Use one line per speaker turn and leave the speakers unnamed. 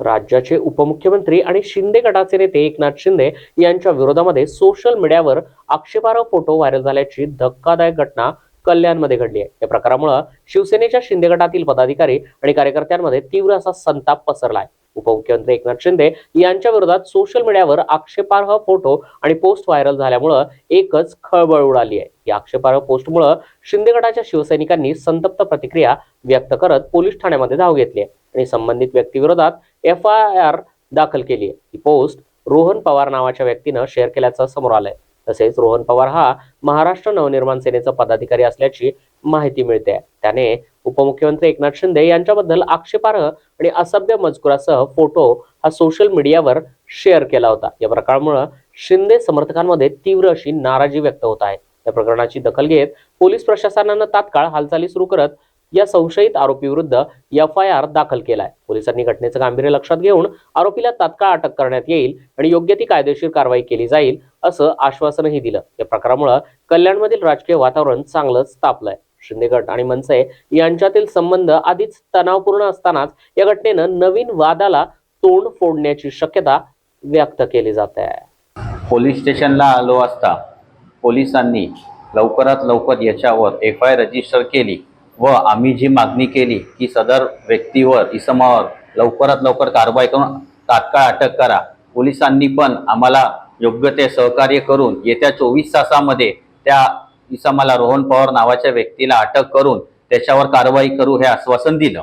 राज्याचे उपमुख्यमंत्री आणि शिंदे गटाचे नेते एकनाथ शिंदे यांच्या विरोधामध्ये सोशल मीडियावर आक्षेपार्ह फोटो व्हायरल झाल्याची धक्कादायक घटना कल्याणमध्ये घडली आहे. या प्रकारामुळे शिवसेनेच्या शिंदे गटातील पदाधिकारी आणि कार्यकर्त्यांमध्ये तीव्र असा संताप पसरला आहे. उपमुख्यमंत्री एकनाथ शिंदे यांच्या विरोधात सोशल मीडियावर आक्षेपार्ह फोटो आणि पोस्ट व्हायरल झाल्यामुळं एकच खळबळ उडाली आहे. या आक्षेपार्ह पोस्टमुळं शिंदे गटाच्या शिवसैनिकांनी संतप्त प्रतिक्रिया व्यक्त करत पोलीस ठाण्यामध्ये धाव घेतली आहे. आणि संबंधित व्यक्तीविरोधात एफ आय आर दाखल केली आहे ही पोस्ट रोहन पवार नावाच्या व्यक्तीनं शेअर केल्याचं समोर आलंय. तसेच रोहन पवार हा महाराष्ट्र नवनिर्माण सेनेचा पदाधिकारी असल्याची माहिती मिळते. आहे. त्याने उपमुख्यमंत्री एकनाथ शिंदे यांच्याबद्दल आक्षेपार्ह आणि असभ्य मजकुरासह फोटो हा सोशल मीडियावर शेअर केला होता. या प्रकारामुळे शिंदे समर्थकांमध्ये तीव्र अशी नाराजी व्यक्त होत आहे. या प्रकरणाची दखल घेत पोलीस प्रशासनानं तात्काळ हालचाली सुरू करत या संशयित आरोपी विरुद्ध एफ आय आर दाखल केलाय. पोलिसांनी घटनेचं गांभीर्य लक्षात घेऊन आरोपीला तात्काळ अटक करण्यात येईल आणि योग्य ती कायदेशीर कारवाई केली जाईल असं आश्वासनही दिलं. या प्रकारामुळे कल्याणमधील राजकीय वातावरण चांगलंच तापलंय. शिंदेगड आणि मनसे यांच्यातील संबंध आधीच तणावपूर्ण असतानाच या घटनेनं नवीन वादाला तोंड फोडण्याची शक्यता व्यक्त केली जात आहे
पोलीस स्टेशनला आलो असता पोलिसांनी लवकरात लवकर याच्यावर एफ आय रजिस्टर केली. व आम्ही जी मागणी केली की सदर व्यक्तीवर इसमावर लवकरात लवकर कारवाई करून तात्काळ अटक करा. पोलिसांनी पण आम्हाला योग्य ते सहकार्य करून येत्या चोवीस तासामध्ये त्या इसमाला रोहन पवार नावाच्या व्यक्तीला अटक करून त्याच्यावर कारवाई करू हे आश्वासन दिलं.